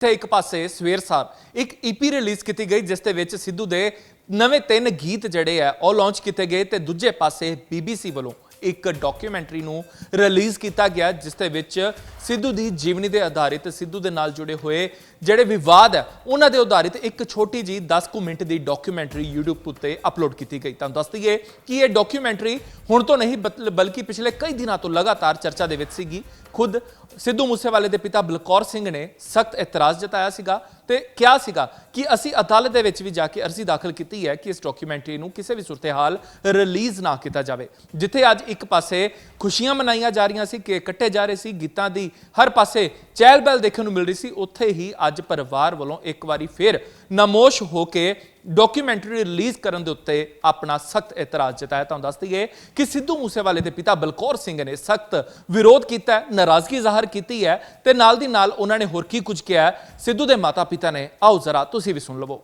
ਤੇ ਇੱਕ ਪਾਸੇ ਸਵੇਰ ਸਾਰ ਇੱਕ ਈਪੀ ਰਿਲੀਜ਼ ਕੀਤੀ ਗਈ, ਜਿਸ ਦੇ ਵਿੱਚ ਸਿੱਧੂ ਦੇ ਨਵੇਂ ਤਿੰਨ ਗੀਤ ਜਿਹੜੇ ਆ, ਉਹ ਲਾਂਚ ਕੀਤੇ ਗਏ ਤੇ ਦੂਜੇ ਪਾਸੇ ਬੀਬੀਸੀ ਵੱਲੋਂ ਇੱਕ ਡਾਕੂਮੈਂਟਰੀ ਨੂੰ ਰਿਲੀਜ਼ ਕੀਤਾ ਗਿਆ, ਜਿਸ ਦੇ ਵਿੱਚ ਸਿੱਧੂ ਦੀ ਜੀਵਨੀ ਦੇ ਆਧਾਰਿਤ, ਸਿੱਧੂ ਦੇ ਨਾਲ ਜੁੜੇ ਹੋਏ ਜਿਹੜੇ ਵਿਵਾਦ ਹੈ ਉਹਨਾਂ ਦੇ ਆਧਾਰਿਤ ਇੱਕ ਛੋਟੀ ਜੀ 10 ਕੁ ਮਿੰਟ ਦੀ ਡਾਕੂਮੈਂਟਰੀ YouTube ਉੱਤੇ ਅਪਲੋਡ ਕੀਤੀ ਗਈ। ਤੁਹਾਨੂੰ ਦੱਸ ਦਈਏ ਕਿ ਇਹ ਡਾਕੂਮੈਂਟਰੀ ਹੁਣ ਤੋਂ ਨਹੀਂ ਬਤਲ- ਬਲਕਿ ਪਿਛਲੇ ਕਈ ਦਿਨਾਂ ਤੋਂ ਲਗਾਤਾਰ ਚਰਚਾ ਦੇ ਵਿੱਚ ਸੀਗੀ। ਖੁਦ ਸਿੱਧੂ ਮੂਸੇਵਾਲੇ ਦੇ ਪਿਤਾ ਬਲਕੌਰ ਸਿੰਘ ਨੇ ਸਖਤ ਇਤਰਾਜ਼ ਜਤਾਇਆ ਸੀਗਾ ਤੇ ਕਿਹਾ ਸੀਗਾ ਕਿ ਅਸੀਂ ਅਦਾਲਤ ਦੇ ਵਿੱਚ ਵੀ ਜਾ ਕੇ ਅਰਜ਼ੀ ਦਾਖਲ ਕੀਤੀ ਹੈ ਕਿ ਇਸ ਡਾਕੂਮੈਂਟਰੀ ਨੂੰ ਕਿਸੇ ਵੀ ਸੂਰਤ-ਹਾਲ ਰਿਲੀਜ਼ ਨਾ ਕੀਤਾ ਜਾਵੇ। ਜਿੱਥੇ ਅੱਜ ਇੱਕ ਪਾਸੇ ਖੁਸ਼ੀਆਂ ਮਨਾਈਆਂ ਜਾ ਰਹੀਆਂ ਸੀ ਕਿ ਕੱਟੇ ਜਾ ਰਹੇ ਸੀ, ਗੀਤਾਂ ਦੀ ਹਰ ਪਾਸੇ ਚਹਿਲ ਪਹਿਲ ਦੇਖਣ ਨੂੰ ਮਿਲ ਰਹੀ ਸੀ, ਉੱਥੇ ਹੀ ਅੱਜ ਪਰਿਵਾਰ ਵੱਲੋਂ ਇੱਕ ਵਾਰੀ ਫਿਰ ਨਮੋਸ਼ ਹੋ ਕੇ ਡਾਕੂਮੈਂਟਰੀ ਰਿਲੀਜ਼ ਕਰਨ ਦੇ ਉੱਤੇ ਆਪਣਾ ਸਖਤ ਇਤਰਾਜ਼ ਜਤਾਇਆ। ਤੁਹਾਨੂੰ ਦੱਸ ਦਈਏ ਕਿ ਸਿੱਧੂ ਮੂਸੇਵਾਲੇ ਦੇ ਪਿਤਾ ਬਲਕੌਰ ਸਿੰਘ ਨੇ ਸਖਤ ਵਿਰੋਧ ਕੀਤਾ ਹੈ, ਨਾਰਾਜ਼ਗੀ ਜ਼ਾਹਰ ਕੀਤੀ ਹੈ ਤੇ ਨਾਲ ਦੀ ਨਾਲ ਉਹਨਾਂ ਨੇ ਹੋਰ ਕੀ ਕੁਝ ਕਿਹਾ ਸਿੱਧੂ ਦੇ ਮਾਤਾ-ਪਿਤਾ ਨੇ, ਆਓ ਜ਼ਰਾ ਤੁਸੀਂ ਵੀ ਸੁਣ ਲਵੋ।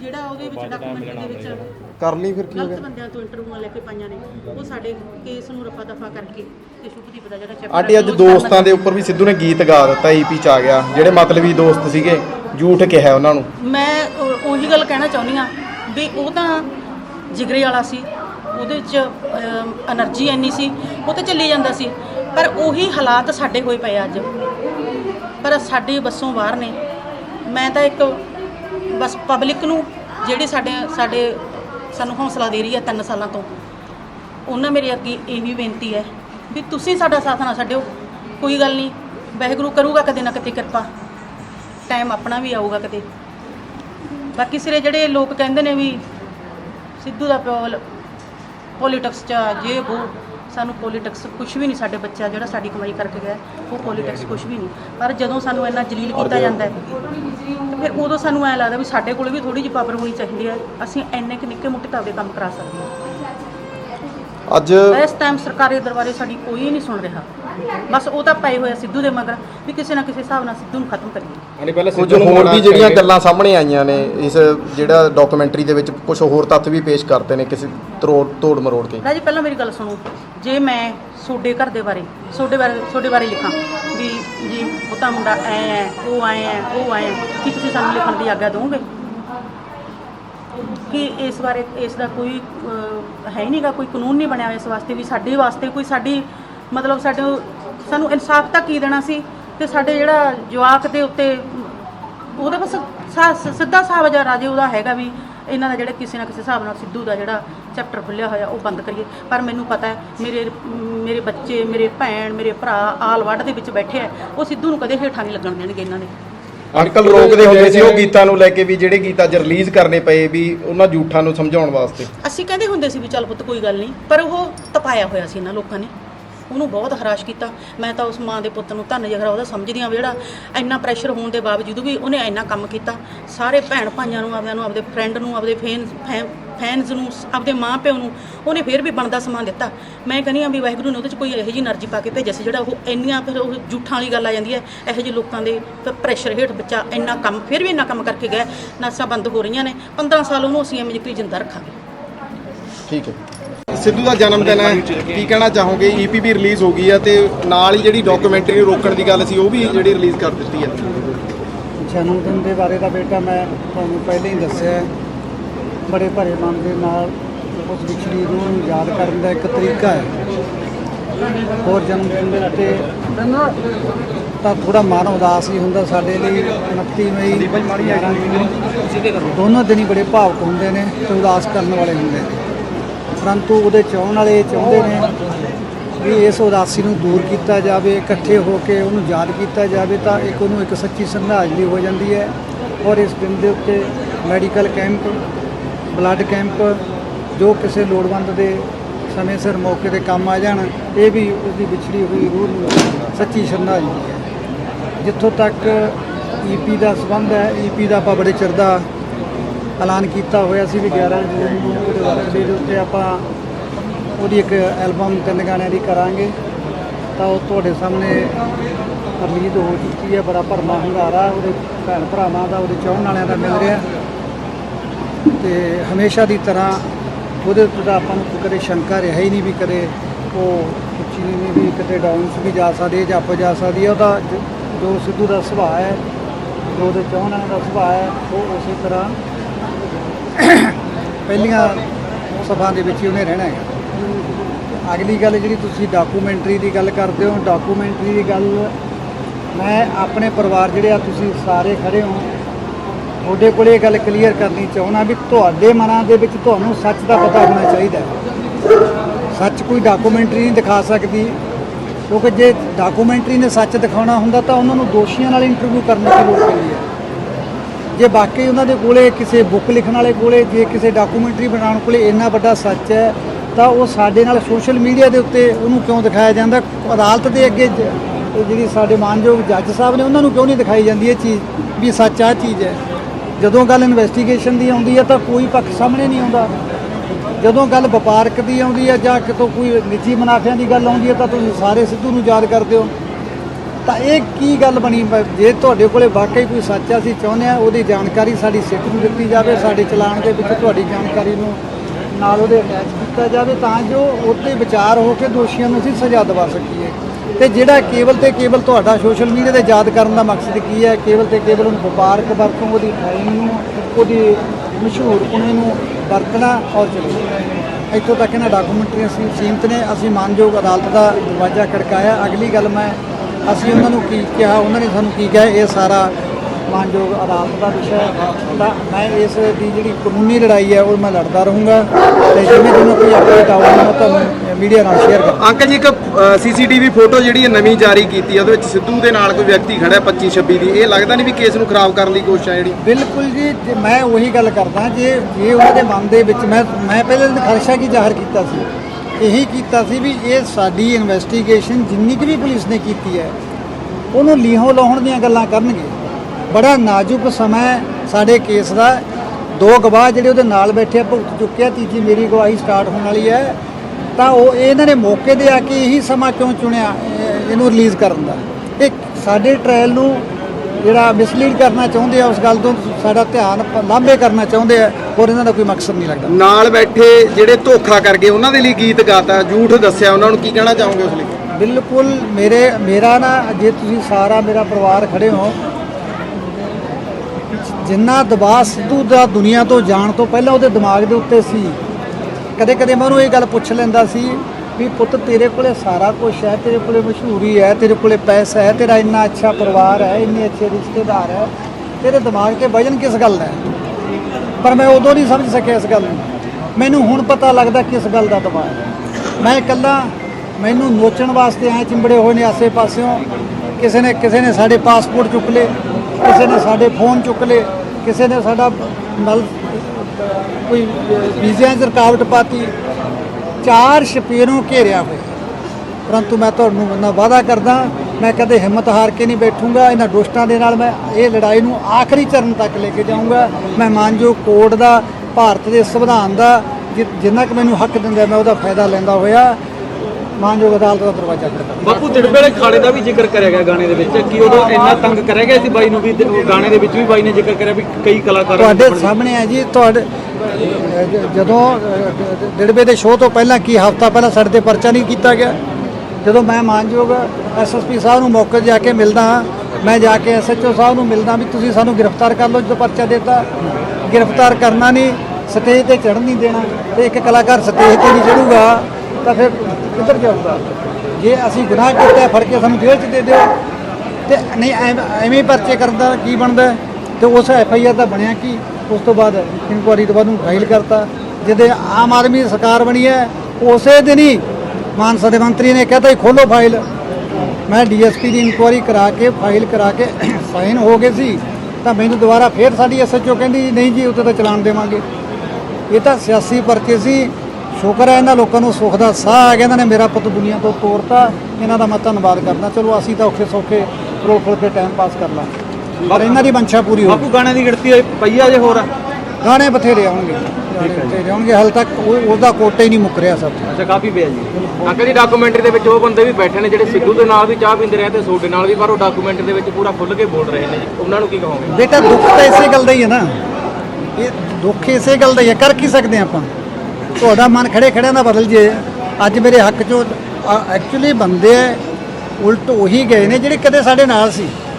ਜਿਹੜਾ ਉਹਦੇ ਵਿੱਚ ਡਾਕੂਮੈਂਟ ਦੇ ਵਿੱਚ ਕਰ ਫਿਰ ਕੀ ਹੋ ਗਲਤ ਗਿਆ ਬੰਦਿਆਂ ਤੋਂ ਇੰਟਰਵਿਊਆਂ ਲੈ ਕੇ ਪਾਈਆਂ ਨੇ ਉਹ ਸਾਡੇ ਕੇਸ ਨੂੰ ਰਫਾ ਦਫਾ ਕਰਕੇ ਤੇ ਸ਼ੁਭਦੀਪ ਦਾ ਜਿਹੜਾ ਚੈਪਟਰ ਆਂਟੀ ਅੱਜ ਦੋਸਤਾਂ ਦੇ ਉੱਪਰ ਵੀ ਸਿੱਧੂ ਨੇ ਗੀਤ ਗਾ ਦਿੱਤਾ ਈਪੀ ਚ ਆ ਗਿਆ। ਜਿਹੜੇ ਮਤਲਬੀ ਦੋਸਤ ਸੀਗੇ ਝੂਠ ਕਿਹਾ ਉਹਨਾਂ ਨੂੰ। ਮੈਂ ਉਹੀ ਗੱਲ ਕਹਿਣਾ ਚਾਹੁੰਦੀ ਆ ਵੀ ਉਹ ਤਾਂ ਜਿਗਰੇ ਵਾਲਾ ਸੀ ਉਹਦੇ ਵਿੱਚ એનર્ਜੀ ਇੰਨੀ ਸੀ ਉਹ ਤਾਂ ਚੱਲੀ ਜਾਂਦਾ ਸੀ। ਪਰ ਉਹੀ ਹਾਲਾਤ ਸਾਡੇ ਹੋਏ ਪਏ ਅੱਜ। ਪਰ ਸਾਡੇ ਬੱਸੋਂ ਬਾਹਰ ਨੇ। ਮੈਂ ਤਾਂ ਇੱਕ ਬਸ ਪਬਲਿਕ ਨੂੰ ਜਿਹੜੇ ਸਾਡੇ ਸਾਡੇ ਸਾਨੂੰ ਹੌਸਲਾ ਦੇ ਰਹੀ ਹੈ ਤਿੰਨ ਸਾਲਾਂ ਤੋਂ ਉਹਨਾਂ ਮੇਰੇ ਅੱਗੇ ਇਹ ਵੀ ਬੇਨਤੀ ਹੈ ਵੀ ਤੁਸੀਂ ਸਾਡਾ ਸਾਥ ਨਾ ਛੱਡਿਓ ਕੋਈ ਗੱਲ ਨਹੀਂ ਵਾਹਿਗੁਰੂ ਕਰੂਗਾ ਕਦੇ ਨਾ ਕਦੇ ਕਿਰਪਾ ਟਾਈਮ ਆਪਣਾ ਵੀ ਆਊਗਾ ਕਦੇ। ਬਾਕੀ ਸਿਰੇ ਜਿਹੜੇ ਲੋਕ ਕਹਿੰਦੇ ਨੇ ਵੀ ਸਿੱਧੂ ਦਾ ਪਿਓ ਪੋਲਿਟਿਕਸ ਚ ਆ, ਜੇ ਉਹ ਸਾਨੂੰ ਪੋਲਿਟਿਕਸ ਕੁਝ ਵੀ ਨਹੀਂ ਸਾਡੇ ਬੱਚਾ ਜਿਹੜਾ ਸਾਡੀ ਕਮਾਈ ਕਰਕੇ ਗਿਆ ਉਹ ਪੋਲਿਟਿਕਸ ਕੁਝ ਵੀ ਨਹੀਂ। ਪਰ ਜਦੋਂ ਸਾਨੂੰ ਇੰਨਾ ਜਲੀਲ ਕੀਤਾ ਜਾਂਦਾ ਹੈ ਤੇ ਫਿਰ ਉਦੋਂ ਸਾਨੂੰ ਐ ਲੱਗਦਾ ਵੀ ਸਾਡੇ ਕੋਲ ਵੀ ਥੋੜੀ ਜਿਹੀ ਪਾਵਰ ਹੋਣੀ ਚਾਹੀਦੀ ਹੈ ਅਸੀਂ ਇੰਨੇ ਕਿ ਨਿੱਕੇ ਮੋਟੇ ਤਾਂ ਆਪਦੇ ਕੰਮ ਕਰਾ ਸਕਦੇ ਹਾਂ। ਅੱਜ ਇਸ ਟਾਈਮ ਸਰਕਾਰੀ ਦਰਬਾਰੇ ਸਾਡੀ ਕੋਈ ਨਹੀਂ ਸੁਣ ਰਿਹਾ। ਬਸ ਉਹ ਤਾਂ ਪਏ ਹੋਇਆ ਸਿੱਧੂ ਦੇ ਮਗਰ ਵੀ ਕਿਸੇ ਨਾ ਕਿਸੇ ਹਿਸਾਬ ਨਾਲ ਸਿੱਧੂ ਨੂੰ ਖਤਮ ਕਰੀਏ। ਕੁਝ ਹੋਰ ਵੀ ਜਿਹੜੀਆਂ ਗੱਲਾਂ ਸਾਹਮਣੇ ਆਈਆਂ ਨੇ ਇਸ ਜਿਹੜਾ ਡਾਕੂਮੈਂਟਰੀ ਦੇ ਵਿੱਚ ਕੁਝ ਹੋਰ ਤੱਥ ਵੀ ਪੇਸ਼ ਕਰਦੇ ਨੇ ਕਿਸੇ ਤਰੋੜ ਤੋੜ ਮਰੋੜ ਕੇ। ਰਾਜੀ ਪਹਿਲਾਂ ਮੇਰੀ ਗੱਲ ਸੁਣੋ। ਜੇ ਮੈਂ ਤੁਹਾਡੇ ਘਰ ਦੇ ਬਾਰੇ ਤੁਹਾਡੇ ਬਾਰੇ ਤੁਹਾਡੇ ਬਾਰੇ ਲਿਖਾਂ ਵੀ ਜੀ ਉਹ ਤਾਂ ਮੁੰਡਾ ਐ ਐ ਉਹ ਐ ਐ ਉਹ ਐ ਕੀ ਤੁਸੀਂ ਸਾਨੂੰ ਲਿਖਣ ਦੀ ਆਗਿਆ ਦਿਓਗੇ ਕਿ ਇਸ ਬਾਰੇ ਇਸ ਦਾ ਕੋਈ ਅਹ, ਹੈ ਹੀ ਨਹੀਂਗਾ ਕੋਈ ਕਾਨੂੰਨ ਨਹੀਂ ਬਣਿਆ ਹੋਇਆ ਇਸ ਵਾਸਤੇ ਵੀ ਸਾਡੇ ਵਾਸਤੇ ਕੋਈ ਸਾਡੀ ਮਤਲਬ ਸਾਡੇ ਸਾਨੂੰ ਇਨਸਾਫ ਤਾਂ ਕੀ ਦੇਣਾ ਸੀ? ਤੇ ਸਾਡੇ ਜਿਹੜਾ ਜਵਾਕ ਦੇ ਉੱਤੇ ਉਹਦੇ ਬਸ ਸਾ- ਸਿੱਧਾ ਹਿਸਾਬ ਜਾਂ ਰਾਜੇ ਉਹਦਾ ਹੈਗਾ ਵੀ ਇਹਨਾਂ ਦਾ ਜਿਹੜਾ ਕਿਸੇ ਨਾ ਕਿਸੇ ਹਿਸਾਬ ਨਾਲ ਸਿੱਧੂ ਦਾ ਜਿਹੜਾ ਚੈਪਟਰ ਖੁੱਲਿਆ ਹੋਇਆ ਉਹ ਬੰਦ ਕਰੀਏ। ਪਰ ਮੈਨੂੰ ਪਤਾ ਹੈ ਮੇਰੇ ਮੇਰੇ ਬੱਚੇ ਮੇਰੇ ਭੈਣ ਮੇਰੇ ਭਰਾ ਆਲ ਵੱਡ ਦੇ ਵਿੱਚ ਬੈਠੇ ਆ ਉਹ ਸਿੱਧੂ ਨੂੰ ਕਦੇ ਹੇਠਾਂ ਨਹੀਂ ਲੱਗਣ ਦੇਣਗੇ ਇਹਨਾਂ ਨੇ ਅੰਕਲ ਰੋਕਦੇ ਹੁੰਦੇ ਸੀ ਉਹ ਗੀਤਾਂ ਨੂੰ ਲੈ ਕੇ ਵੀ ਜਿਹੜੇ ਗੀਤ ਅੱਜ ਰਿਲੀਜ਼ ਕਰਨੇ ਪਏ ਵੀ ਉਹਨਾਂ ਝੂਠਾਂ ਨੂੰ ਸਮਝਾਉਣ ਵਾਸਤੇ। ਅਸੀਂ ਕਹਿੰਦੇ ਹੁੰਦੇ ਸੀ ਵੀ ਚੱਲ ਪੁੱਤ ਕੋਈ ਗੱਲ ਨਹੀਂ ਪਰ ਉਹ ਤਪਾਇਆ ਹੋਇਆ ਸੀ ਇਹਨਾਂ ਲੋਕਾਂ ਨੇ। ਉਹਨੂੰ ਬਹੁਤ ਹਰਾਸ਼ ਕੀਤਾ। ਮੈਂ ਤਾਂ ਉਸ ਮਾਂ ਦੇ ਪੁੱਤ ਨੂੰ ਧੰਨ ਜਗਰਾ ਉਹਦਾ ਸਮਝਦੀ ਵੀ ਜਿਹੜਾ ਇੰਨਾ ਪ੍ਰੈਸ਼ਰ ਹੋਣ ਦੇ ਬਾਵਜੂਦ ਵੀ ਉਹਨੇ ਇੰਨਾ ਕੰਮ ਕੀਤਾ। ਸਾਰੇ ਭੈਣ ਭਾਈਆਂ ਨੂੰ ਆਪਦਿਆਂ ਨੂੰ ਆਪਦੇ ਫਰੈਂਡ ਨੂੰ ਆਪਦੇ ਫੈਨ ਫੈਨਸ ਨੂੰ ਆਪਦੇ ਮਾਂ ਪਿਓ ਨੂੰ ਉਹਨੇ ਫਿਰ ਵੀ ਬਣਦਾ ਸਮਾਨ ਦਿੱਤਾ। ਮੈਂ ਕਹਿੰਦੀ ਆ ਵੀ ਵਾਹਿਗੁਰੂ ਨੇ ਉਹਦੇ ਚ ਕੋਈ ਇਹੋ ਜਿਹੀ એનર્ਜੀ ਪਾ ਕੇ ਭੇਜਿਆ ਸੀ ਜਿਹੜਾ ਉਹ ਇੰਨੀਆਂ ਫਿਰ ਉਹ ਜੂਠਾਂ ਵਾਲੀ ਗੱਲ ਆ ਜਾਂਦੀ ਹੈ ਇਹੋ ਜਿਹੇ ਲੋਕਾਂ ਦੇ ਪ੍ਰੈਸ਼ਰ ਹੇਠ ਬੱਚਾ ਇੰਨਾ ਕੰਮ ਫਿਰ ਵੀ ਇੰਨਾ ਕੰਮ ਕਰਕੇ ਗਿਆ ਨਾਸਾ ਬੰਦ ਹੋ ਰਹੀਆਂ ਨੇ 15 ਸਾਲ ਉਹਨੂੰ ਅਸੀਂ ਐਵੇਂ ਜਿਕਰੀ ਜਿੰਦਾ ਰੱਖਾਂਗੇ। ਠੀਕ ਹੈ ਸਿੱਧੂ ਦਾ ਜਨਮ ਦਿਨ ਹੈ ਕੀ ਕਹਿਣਾ ਚਾਹੋਗੇ? ਈਪੀ ਵੀ ਰਿਲੀਜ਼ ਹੋ ਗਈ ਆ ਤੇ ਨਾਲ ਹੀ ਜਿਹੜੀ ਡਾਕੂਮੈਂਟਰੀ ਰੋਕਣ ਦੀ ਗੱਲ ਸੀ ਉਹ ਵੀ ਜਿਹੜੀ ਰਿਲੀਜ਼ ਕਰ ਦਿੱਤੀ ਹੈ। ਜਨਮ ਦਿਨ ਦੇ ਬਾਰੇ ਦਾ ਬੇਟਾ ਮੈਂ ਤੁਹਾਨੂੰ ਪਹਿਲਾਂ ਹੀ ਦੱਸਿਆ ਬੜੇ ਭਰੇ ਮਨ ਦੇ ਨਾਲ ਉਸ ਵਿਛੜੀ ਰੂਹ ਨੂੰ ਯਾਦ ਕਰਨ ਦਾ ਇੱਕ ਤਰੀਕਾ ਹੈ। ਹੋਰ ਜਨਮ ਦਿਨ ਦੇ ਉੱਤੇ ਤਾਂ ਥੋੜਾ ਮਨ ਉਦਾਸ ਹੀ ਹੁੰਦਾ ਸਾਡੇ ਲਈ। 29 ਮਈ 11 ਜੂਨ ਦੋਨੋਂ ਦਿਨ ਹੀ ਬੜੇ ਭਾਵੁਕ ਹੁੰਦੇ ਨੇ ਤੇ ਉਦਾਸ ਕਰਨ ਵਾਲੇ ਹੁੰਦੇ ਨੇ। ਪਰੰਤੂ ਉਹਦੇ ਚਾਹਣ ਵਾਲੇ ਇਹ ਚਾਹੁੰਦੇ ਨੇ ਵੀ ਇਸ ਉਦਾਸੀ ਨੂੰ ਦੂਰ ਕੀਤਾ ਜਾਵੇ, ਇਕੱਠੇ ਹੋ ਕੇ ਉਹਨੂੰ ਯਾਦ ਕੀਤਾ ਜਾਵੇ ਤਾਂ ਇੱਕ ਉਹਨੂੰ ਇੱਕ ਸੱਚੀ ਸ਼ਰਧਾਂਜਲੀ ਹੋ ਜਾਂਦੀ ਹੈ। ਔਰ ਇਸ ਦਿਨ ਦੇ ਉੱਤੇ ਮੈਡੀਕਲ ਕੈਂਪ ਬਲੱਡ ਕੈਂਪ, ਜੋ ਕਿਸੇ ਲੋੜਵੰਦ ਦੇ ਸਮੇਂ ਸਿਰ ਮੌਕੇ ਤੇ ਕੰਮ ਆ ਜਾਣ, ਇਹ ਵੀ ਉਹਦੀ ਵਿਛੜੀ ਹੋਈ ਰੂਹ ਨੂੰ ਸੱਚੀ ਸ਼ਰਧਾਂਜਲੀ ਹੈ। ਜਿੱਥੋਂ ਤੱਕ ਈਪੀ ਦਾ ਸੰਬੰਧ ਹੈ ਈਪੀ ਦਾ ਆਪਾਂ ਬੜੇ ਚਿਰ ਦਾ ਐਲਾਨ ਕੀਤਾ ਹੋਇਆ ਸੀ ਵੀ 11 ਜੂਨ ਨੂੰ ਉਹਦੇ ਬਰਥਡੇ ਦੇ ਉੱਤੇ ਆਪਾਂ ਉਹਦੀ ਇੱਕ ਐਲਬਮ ਤਿੰਨ ਗਾਣਿਆਂ ਦੀ ਕਰਾਂਗੇ, ਤਾਂ ਉਹ ਤੁਹਾਡੇ ਸਾਹਮਣੇ ਰਿਲੀਜ਼ ਹੋ ਚੁੱਕੀ ਹੈ। ਬੜਾ ਭਰਮਾ ਹੁੰਗਾਰਾ ਉਹਦੇ ਭੈਣ ਭਰਾਵਾਂ ਦਾ, ਉਹਦੇ ਚਾਹਣ ਵਾਲਿਆਂ ਦਾ ਮਿਲ ਰਿਹਾ। ਤੇ ਹਮੇਸ਼ਾ ਦੀ ਤਰ੍ਹਾਂ ਉਹਦੇ ਉੱਤੇ ਤਾਂ ਆਪਾਂ ਨੂੰ ਕਦੇ ਸ਼ੰਕਾ ਰਿਹਾ ਹੀ ਨਹੀਂ ਵੀ ਕਦੇ ਉਹ ਉੱਚੀ ਨਹੀਂ ਵੀ ਕਿਤੇ ਡਾਊਨਸ ਵੀ ਜਾ ਸਕਦੇ ਜਾਂ ਆਪਾਂ ਜਾ ਸਕਦੀ ਹੈ। ਉਹਦਾ ਜੋ ਸਿੱਧੂ ਦਾ ਸੁਭਾਅ ਹੈ, ਜੋ ਦੇ ਚਾਹੁਣ ਦਾ ਸੁਭਾਅ ਹੈ, ਉਹ ਉਸੇ ਤਰ੍ਹਾਂ ਪਹਿਲੀਆਂ ਸਭਾ ਦੇ ਵਿੱਚ ਹੀ ਉਹਨੇ ਰਹਿਣਾ ਹੈ। ਅਗਲੀ ਗੱਲ ਜਿਹੜੀ ਤੁਸੀਂ ਡਾਕੂਮੈਂਟਰੀ ਦੀ ਗੱਲ ਕਰਦੇ ਹੋ ਡਾਕੂਮੈਂਟਰੀ ਦੀ ਗੱਲ ਮੈਂ ਆਪਣੇ ਪਰਿਵਾਰ ਜਿਹੜੇ ਆ ਤੁਸੀਂ ਸਾਰੇ ਖੜੇ ਹੋ ਤੁਹਾਡੇ ਕੋਲੇ ਇਹ ਗੱਲ ਕਲੀਅਰ ਕਰਨੀ ਚਾਹੁੰਦਾ ਵੀ ਤੁਹਾਡੇ ਮਨਾਂ ਦੇ ਵਿੱਚ ਤੁਹਾਨੂੰ ਸੱਚ ਦਾ ਪਤਾ ਹੋਣਾ ਚਾਹੀਦਾ ਸੱਚ ਕੋਈ ਡਾਕੂਮੈਂਟਰੀ ਨਹੀਂ ਦਿਖਾ ਸਕਦੀ। ਕਿਉਂਕਿ ਜੇ ਡਾਕੂਮੈਂਟਰੀ ਨੇ ਸੱਚ ਦਿਖਾਉਣਾ ਹੁੰਦਾ ਤਾਂ ਉਹਨਾਂ ਨੂੰ ਦੋਸ਼ੀਆਂ ਨਾਲ ਇੰਟਰਵਿਊ ਕਰਨ ਦੀ ਲੋੜ ਪੈਂਦੀ ਹੈ। ਜੇ ਬਾਕੀ ਉਹਨਾਂ ਦੇ ਕੋਲੇ ਕਿਸੇ ਬੁੱਕ ਲਿਖਣ ਵਾਲੇ ਕੋਲੇ, ਜੇ ਕਿਸੇ ਡਾਕੂਮੈਂਟਰੀ ਬਣਾਉਣ ਕੋਲੇ ਇੰਨਾ ਵੱਡਾ ਸੱਚ ਹੈ, ਤਾਂ ਉਹ ਸਾਡੇ ਨਾਲ ਸੋਸ਼ਲ ਮੀਡੀਆ ਦੇ ਉੱਤੇ ਉਹਨੂੰ ਕਿਉਂ ਦਿਖਾਇਆ ਜਾਂਦਾ? ਅਦਾਲਤ ਦੇ ਅੱਗੇ ਜਿਹੜੀ ਸਾਡੇ ਮਾਨਯੋਗ ਜੱਜ ਸਾਹਿਬ ਨੇ ਉਹਨਾਂ ਨੂੰ ਕਿਉਂ ਨਹੀਂ ਦਿਖਾਈ ਜਾਂਦੀ ਇਹ ਚੀਜ਼? ਵੀ ਸੱਚ ਆ ਚੀਜ਼ ਹੈ। ਜਦੋਂ ਗੱਲ ਇਨਵੈਸਟੀਗੇਸ਼ਨ ਦੀ ਆਉਂਦੀ ਹੈ ਤਾਂ ਕੋਈ ਪੱਖ ਸਾਹਮਣੇ ਨਹੀਂ ਆਉਂਦਾ। ਜਦੋਂ ਗੱਲ ਵਪਾਰਕ ਦੀ ਆਉਂਦੀ ਹੈ ਜਾਂ ਕਿਤੋਂ ਕੋਈ ਨਿੱਜੀ ਮੁਨਾਫਿਆਂ ਦੀ ਗੱਲ ਆਉਂਦੀ ਹੈ ਤਾਂ ਤੁਸੀਂ ਸਾਰੇ ਸਿੱਧੂ ਨੂੰ ਯਾਦ ਕਰਦੇ ਹੋ। ਤਾਂ ਇਹ ਕੀ ਗੱਲ ਬਣੀ? ਜੇ ਤੁਹਾਡੇ ਕੋਲੇ ਵਾਕਈ ਕੋਈ ਸੱਚ ਆ, ਅਸੀਂ ਚਾਹੁੰਦੇ ਆ ਉਹਦੀ ਜਾਣਕਾਰੀ ਸਾਡੀ ਸਿੱਖ ਨੂੰ ਦਿੱਤੀ ਜਾਵੇ ਸਾਡੇ ਚਲਾਨ ਦੇ ਵਿੱਚ ਤੁਹਾਡੀ ਜਾਣਕਾਰੀ ਨੂੰ ਨਾਲ ਉਹਦੇ ਅਟੈਚ ਕੀਤਾ ਜਾਵੇ ਤਾਂ ਜੋ ਉਹਤੇ ਵਿਚਾਰ ਹੋ ਕੇ ਦੋਸ਼ੀਆਂ ਨੂੰ ਅਸੀਂ ਸਜ਼ਾ ਦਿਵਾ ਸਕੀਏ। ਤੇ ਜਿਹੜਾ ਕੇਵਲ ਤੇ ਕੇਵਲ ਤੁਹਾਡਾ ਸੋਸ਼ਲ ਮੀਡੀਆ ਤੇ ਯਾਦ ਕਰਨ ਦਾ ਮਕਸਦ ਕੀ ਹੈ? ਕੇਵਲ ਤੇ ਕੇਵਲ ਉਹਨੂੰ ਵਪਾਰਕ ਵਰਤੋਂ, ਉਹਦੀ ਫਾਈਲ ਨੂੰ, ਉਹਦੀ ਮਸ਼ਹੂਰ ਪੁਣੇ ਨੂੰ ਵਰਤਣਾ ਔਰ ਚਲੋ ਇੱਥੋਂ ਤੱਕ ਇਹਨਾਂ ਡਾਕੂਮੈਂਟਰੀਆਂ ਸੀ, ਸੀਮਤ ਨੇ। ਅਸੀਂ ਮਾਨਯੋਗ ਅਦਾਲਤ ਦਾ ਦਰਵਾਜ਼ਾ ਖੜਕਾਇਆ। ਅਗਲੀ ਗੱਲ ਮੈਂ, ਅਸੀਂ ਉਹਨਾਂ ਨੂੰ ਕੀ ਕਿਹਾ, ਉਹਨਾਂ ਨੇ ਸਾਨੂੰ ਕੀ ਕਿਹਾ, ਇਹ ਸਾਰਾ ਮਾਨਯੋਗ ਅਦਾਲਤ ਦਾ ਵਿਸ਼ਾ ਹੈ। ਤਾਂ ਮੈਂ ਇਸ ਦੀ ਜਿਹੜੀ ਕਾਨੂੰਨੀ ਲੜਾਈ ਹੈ, ਉਹ ਮੈਂ ਲੜਦਾ ਰਹੂੰਗਾ। ਤੇ ਜਿਵੇਂ ਜਿਵੇਂ ਕੋਈ ਅਪਡੇਟ ਆਊਗੀ ਮੈਂ ਤੁਹਾਨੂੰ ਮੀਡੀਆ ਨਾਲ ਸ਼ੇਅਰ ਕਰਾਂਗਾ ਅੰਕਲ ਜੀ ਇੱਕ ਸੀਸੀਟੀਵੀ ਫੋਟੋ ਜਿਹੜੀ ਹੈ ਨਵੀਂ ਜਾਰੀ ਕੀਤੀ ਹੈ ਉਹਦੇ ਵਿੱਚ ਸਿੱਧੂ ਦੇ ਨਾਲ ਕੋਈ ਵਿਅਕਤੀ ਖੜਾ 25 26 ਦੀ। ਇਹ ਲੱਗਦਾ ਨਹੀਂ ਵੀ ਕੇਸ ਨੂੰ ਖਰਾਬ ਕਰਨ ਦੀ ਕੋਸ਼ਿਸ਼ ਹੈ ਜਿਹੜੀ। ਬਿਲਕੁਲ ਜੀ ਜੇ ਮੈਂ ਉਹੀ ਗੱਲ ਕਰਦਾ ਜੇ ਜੇ ਉਹਨਾਂ ਦੇ ਮਨ ਦੇ ਵਿੱਚ ਮੈਂ ਮੈਂ ਪਹਿਲੇ ਦਿਨ ਖਰਸ਼ਾ ਕੀ ਜ਼ਾਹਰ ਕੀਤਾ ਸੀ? ਇਹੀ ਕੀਤਾ ਸੀ ਵੀ ਇਹ ਸਾਡੀ ਇਨਵੈਸਟੀਗੇਸ਼ਨ ਜਿੰਨੀ ਕੁ ਵੀ ਪੁਲਿਸ ਨੇ ਕੀਤੀ ਹੈ ਉਹਨੂੰ ਲੀਹੋਂ ਲਾਉਣ ਦੀਆਂ ਗੱਲਾਂ ਕਰਨਗੇ। ਬੜਾ ਨਾਜ਼ੁਕ ਸਮਾਂ ਸਾਡੇ ਕੇਸ ਦਾ। ਦੋ ਗਵਾਹ ਜਿਹੜੇ ਉਹਦੇ ਨਾਲ ਬੈਠੇ ਆ ਭੁਗਤ ਚੁੱਕੇ ਆ ਤੀਜੀ ਮੇਰੀ ਗਵਾਹੀ ਸਟਾਰਟ ਹੋਣ ਵਾਲੀ ਹੈ। ਤਾਂ ਉਹ ਇਹਨਾਂ ਨੇ ਮੌਕੇ ਦੇ ਆ ਕੇ ਇਹੀ ਸਮਾਂ ਕਿਉਂ ਚੁਣਿਆ ਇਹ- ਇਹਨੂੰ ਰਿਲੀਜ਼ ਕਰਨ ਦਾ? ਇਹ ਸਾਡੇ ਟ੍ਰਾਇਲ ਨੂੰ ਜਿਹੜਾ ਮਿਸਲੀਡ ਕਰਨਾ ਚਾਹੁੰਦੇ ਆ ਉਸ ਗੱਲ ਤੋਂ ਸਾਡਾ ਧਿਆਨ ਲਾਂਭੇ ਕਰਨਾ ਚਾਹੁੰਦੇ ਆ ਹੋਰ ਇਹਨਾਂ ਦਾ ਕੋਈ ਮਕਸਦ ਨਹੀਂ ਲੱਗਦਾ। ਨਾਲ ਬੈਠੇ ਜਿਹੜੇ ਧੋਖਾ ਕਰ ਗਏ ਉਹਨਾਂ ਦੇ ਲਈ ਗੀਤ ਗਾਤਾ ਝੂਠ ਦੱਸਿਆ ਉਹਨਾਂ ਨੂੰ ਕੀ ਕਹਿਣਾ ਚਾਹੋਗੇ ਉਸ ਲਈ? ਬਿਲਕੁਲ ਮੇਰੇ ਮੇਰਾ ਨਾ ਜੇ ਤੁਸੀਂ ਸਾਰਾ ਮੇਰਾ ਪਰਿਵਾਰ ਖੜੇ ਹੋ ਜਿੰਨਾ ਦਬਾਅ ਸਿੱਧੂ ਦਾ ਦੁਨੀਆ ਤੋਂ ਜਾਣ ਤੋਂ ਪਹਿਲਾਂ ਉਹਦੇ ਦਿਮਾਗ ਦੇ ਉੱਤੇ ਸੀ ਕਦੇ ਕਦੇ ਮੈਂ ਉਹਨੂੰ ਇਹ ਗੱਲ ਪੁੱਛ ਲੈਂਦਾ ਸੀ ਵੀ ਪੁੱਤ ਤੇਰੇ ਕੋਲੇ ਸਾਰਾ ਕੁਝ ਹੈ, ਤੇਰੇ ਕੋਲੇ ਮਸ਼ਹੂਰੀ ਹੈ, ਤੇਰੇ ਕੋਲੇ ਪੈਸਾ ਹੈ, ਤੇਰਾ ਇੰਨਾ ਅੱਛਾ ਪਰਿਵਾਰ ਹੈ, ਇੰਨੇ ਅੱਛੇ ਰਿਸ਼ਤੇਦਾਰ ਹੈ, ਤੇਰੇ ਦਿਮਾਗ ਤੇ ਵਜਨ ਕਿਸ ਗੱਲ ਦਾ ਹੈ? ਪਰ ਮੈਂ ਉਦੋਂ ਨਹੀਂ ਸਮਝ ਸਕਿਆ ਇਸ ਗੱਲ ਨੂੰ। ਮੈਨੂੰ ਹੁਣ ਪਤਾ ਲੱਗਦਾ ਕਿਸ ਗੱਲ ਦਾ ਦਬਾਅ ਹੈ। ਮੈਂ ਇਕੱਲਾ, ਮੈਨੂੰ ਨੋਚਣ ਵਾਸਤੇ ਐ ਚਿੰਬੜੇ ਹੋਏ ਨੇ ਆਸੇ ਪਾਸਿਓਂ। ਕਿਸੇ ਨੇ ਕਿਸੇ ਨੇ ਸਾਡੇ ਪਾਸਪੋਰਟ ਚੁੱਕ ਲਏ, ਕਿਸੇ ਨੇ ਸਾਡੇ ਫੋਨ ਚੁੱਕ ਲਏ, ਕਿਸੇ ਨੇ ਸਾਡਾ ਮਲ ਕੋਈ ਵੀਜ਼ਿਆਂ 'ਚ ਰੁਕਾਵਟ ਪਾਤੀ ਚਾਰ ਸ਼ਪੀਰੋਂ ਘੇਰਿਆ ਹੋਇਆ। ਪਰੰਤੂ ਮੈਂ ਤੁਹਾਨੂੰ ਉਹਨਾਂ ਵਾਅਦਾ ਕਰਦਾ ਮੈਂ ਕਦੇ ਹਿੰਮਤ ਹਾਰ ਕੇ ਨਹੀਂ ਬੈਠੂੰਗਾ ਇਹਨਾਂ ਦੁਸ਼ਟਾਂ ਦੇ ਨਾਲ ਮੈਂ ਇਹ ਲੜਾਈ ਨੂੰ ਆਖਰੀ ਚਰਨ ਤੱਕ ਲੈ ਕੇ ਜਾਊਂਗਾ। ਮੈਂ ਮਾਨਯੋਗ ਕੋਰਟ ਦਾ ਭਾਰਤ ਦੇ ਸੰਵਿਧਾਨ ਦਾ ਜਿੰਨਾ ਕੁ ਮੈਨੂੰ ਹੱਕ ਦਿੰਦਾ ਮੈਂ ਉਹਦਾ ਫਾਇਦਾ ਲੈਂਦਾ ਹੋਇਆ। ਮਾਨਯੋਗ ਅਦਾਲਤ ਦਾ ਦਰਵਾਜ਼ਾ ਖੜਕਾ ਬਾਪੂ ਦਿੜਬੇਲੇ ਖਾੜੇ ਦਾ ਵੀ ਜ਼ਿਕਰ ਕਰਿਆ ਗਿਆ ਗਾਣੇ ਦੇ ਵਿੱਚ। ਕਿ ਉਦੋਂ ਇੰਨਾ ਤੰਗ ਕਰਿਆ ਗਿਆ ਸੀ ਬਾਈ ਨੂੰ ਵੀ ਗਾਣੇ ਦੇ ਵਿੱਚ ਵੀ ਬਾਈ ਨੇ ਜ਼ਿਕਰ ਕਰਿਆ ਵੀ ਕਈ ਕਲਾਕਾਰ ਤੁਹਾਡੇ ਸਾਹਮਣੇ ਹੈ ਜੀ ਤੁਹਾਡੇ ਜਦੋਂ ਅਹ, ਦੇ ਸ਼ੋਅ ਤੋਂ ਪਹਿਲਾਂ ਕੀ ਹਫਤਾ ਪਹਿਲਾਂ ਸਾਡੇ ਤੇ ਪਰਚਾ ਨਹੀਂ ਕੀਤਾ ਗਿਆ? ਜਦੋਂ ਮੈਂ ਮਾਨਯੋਗ ਐਸਐਸਪੀ ਸਾਹਿਬ ਨੂੰ ਮੌਕੇ 'ਤੇ ਜਾ ਕੇ ਮਿਲਦਾ ਮੈਂ ਜਾ ਕੇ ਐਸਐਚਓ ਸਾਹਿਬ ਨੂੰ ਮਿਲਦਾ ਵੀ ਤੁਸੀਂ ਸਾਨੂੰ ਗ੍ਰਿਫਤਾਰ ਕਰ ਲਓ ਜਦੋਂ ਪਰਚਾ ਦਿੱਤਾ। ਗ੍ਰਿਫਤਾਰ ਕਰਨਾ ਨਹੀਂ ਸਟੇਜ ਤੇ ਚੜ੍ਹਨ ਨਹੀਂ ਦੇਣਾ ਤੇ ਇੱਕ ਕਲਾਕਾਰ ਸਟੇਜ ਤੇ ਨਹੀਂ ਚੜੂਗਾ ਤਾਂ ਫਿਰ ਕਿੱਧਰ ਜਾਊਗਾ? ਜੇ ਅਸੀਂ ਗੁਨਾਹ ਕੀਤਾ ਫੜ ਕੇ ਸਾਨੂੰ ਜੇਲ੍ਹ 'ਚ ਦੇ ਦਿਓ। ਤੇ ਨਹੀਂ ਐਵੇਂ ਐਵੇਂ ਪਰਚੇ ਕਰਨ ਦਾ ਕੀ ਬਣਦਾ ਹੈ? ਤੇ ਉਸ ਐਫ ਆਈ ਆਰ ਦਾ ਬਣਿਆ ਕੀ? ਉਸ ਤੋਂ ਬਾਅਦ ਇਨਕੁਆਰੀ ਤੋਂ ਬਾਅਦ ਨੂੰ ਫਾਈਲ ਕਰਤਾ। ਜਿਹਦੇ ਆਮ ਆਦਮੀ ਦੀ ਸਰਕਾਰ ਬਣੀ ਹੈ, ਉਸੇ ਦਿਨ ਹੀ ਮਾਨਸਾ ਦੇ ਮੰਤਰੀ ਨੇ ਕਹਿਤਾ ਜੀ, ਖੋਲੋ ਫਾਈਲ ਮੈਂ ਡੀਐਸਪੀ ਦੀ ਇਨਕੁਆਰੀ ਕਰਾ ਕੇ ਫਾਈਲ ਕਰਾ ਕੇ ਸਾਈਨ ਹੋ ਗਏ ਸੀ, ਤਾਂ ਮੈਨੂੰ ਦੁਬਾਰਾ ਫੇਰ ਸਾਡੀ ਐਸਐਚਓ ਕਹਿੰਦੀ ਨਹੀਂ ਜੀ ਉੱਤੇ ਤਾਂ ਚਲਾਨ ਦੇਵਾਂਗੇ। ਇਹ ਤਾਂ ਸਿਆਸੀ ਪਰਚੇ ਸੀ। ਸ਼ੁਕਰ ਹੈ ਇਹਨਾਂ ਲੋਕਾਂ ਨੂੰ ਸੁੱਖ ਦਾ ਸਾਹ ਆ ਗਿਆ, ਇਹਨਾਂ ਨੇ ਮੇਰਾ ਪੁੱਤ ਦੁਨੀਆ ਤੋਂ ਤੋਰਤਾ। ਇਹਨਾਂ ਦਾ ਮੈਂ ਧੰਨਵਾਦ ਕਰਦਾ। ਚਲੋ, ਅਸੀਂ ਤਾਂ ਔਖੇ ਸੌਖੇ ਰੋ ਫੁੱਲ ਕੇ ਟਾਈਮ ਪਾਸ ਕਰ ਲਾਂ ਪਰ ਇਹਨਾਂ ਦੀ ਮਨਸ਼ਾ ਪੂਰੀ ਹੋ ਬਾਪੂ ਗਾਣੇ ਦੀ ਗਿਣਤੀ ਹੋਈ ਪਈ ਆ ਜੇ ਹੋਰ? ਗਾਣੇ ਬਥੇਰੇ ਆਉਣਗੇ। ਗਾਣੇ ਬਥੇਰੇ ਆਉਣਗੇ। ਹਾਲ ਤੱਕ ਉਹ- ਉਹਦਾ ਕੋਟਾ ਹੀ ਨਹੀਂ ਮੁੱਕ ਰਿਹਾ ਸਭ ਤੋਂ। ਅੱਛਾ ਕਾਫੀ ਪਿਆ ਜੀ। ਅੰਕਲ ਜੀ ਡਾਕੂਮੈਂਟਰੀ ਦੇ ਵਿੱਚ ਉਹ ਬੰਦੇ ਵੀ ਬੈਠੇ ਨੇ ਜਿਹੜੇ ਸਿੱਧੂ ਦੇ ਨਾਲ ਵੀ ਚਾਹ ਪੀਂਦੇ ਰਹੇ ਤੇ ਤੁਹਾਡੇ ਨਾਲ ਵੀ ਪਰ ਉਹ ਡਾਕੂਮੈਂਟਰੀ ਦੇ ਵਿੱਚ ਪੂਰਾ ਖੁੱਲ ਕੇ ਬੋਲ ਰਹੇ ਨੇ ਜੀ। ਉਹਨਾਂ ਨੂੰ ਕੀ ਕਹੋਗੇ? ਬੇਟਾ ਦੁੱਖ ਤਾਂ ਇਸੇ ਗੱਲ ਦਾ ਹੀ ਹੈ ਨਾ। ਇਹ ਦੁੱਖ ਇਸੇ ਗੱਲ ਦਾ ਹੀ ਹੈ। ਕਰ ਕੀ ਸਕਦੇ ਆਪਾਂ? ਤੁਹਾਡਾ ਮਨ ਖੜੇ ਖੜਿਆਂ ਦਾ ਬਦਲ ਜੇ। ਅੱਜ ਮੇਰੇ ਹੱਕ ਚੋਂ ਐਕਚੁਅਲੀ ਬੰਦੇ ਉਲਟ ਉਹੀ ਗਏ ਨੇ ਜਿਹੜੇ ਕਦੇ ਸਾਡੇ ਨਾਲ ਸੀ।